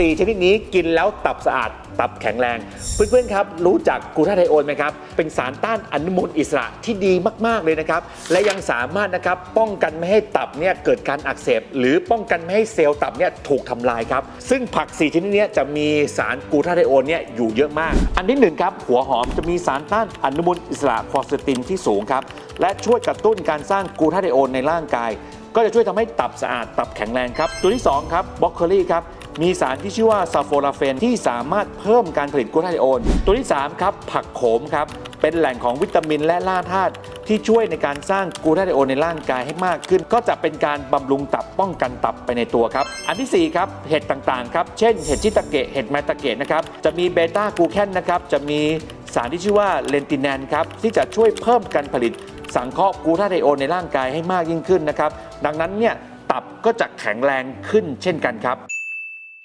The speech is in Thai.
4 ชนิดนี้กินแล้วตับสะอาดตับแข็งแรง เพื่อนๆครับ รู้จักกูทาไทโอนไหมครับ เป็นสารต้านอนุมูลอิสระที่ดีมากๆเลยนะครับ และยังสามารถนะครับป้องกันไม่ให้ตับเนี่ยเกิดการอักเสบ หรือป้องกันไม่ให้เซลล์ตับเนี่ยถูกทำลายครับ ซึ่งผัก 4 ชนิดนี้จะมีสารกูทาไทโอนเนี่ยอยู่เยอะมาก อันที่หนึ่งครับหัวหอมจะมีสารต้านอนุมูลอิสระควอสตินที่สูงครับและช่วยกระตุ้นการสร้างกูทาไทโอนในร่างกาย ก็จะช่วยทำให้ตับสะอาดตับแข็งแรงครับตัวที่2ครับบล็อกโคลี่ครับ มีสารที่ชื่อว่าซาโฟลาเฟนที่สามารถเพิ่มการผลิตกลูทาไทโอน ตัวที่ 3 ครับ ผักโขมครับ เป็นแหล่งของวิตามินและแร่ธาตุที่ช่วยในการสร้างกลูทาไทโอนในร่างกายให้มากขึ้น ก็จะเป็นการบำรุงตับป้องกันตับไปในตัวครับ อันที่ 4 ครับ เห็ดต่างๆครับ เช่น เห็ดชิตาเกะเห็ดแมตาเกะนะครับจะมีเบต้ากลูแคนนะครับจะมีสารที่ชื่อว่าเลนตินแนนครับที่จะช่วยเพิ่มการผลิตสังเคราะห์กลูทาไทโอนในร่างกายให้มากยิ่งขึ้นนะครับดังนั้นเนี่ยตับก็จะแข็งแรงขึ้นเช่นกันครับ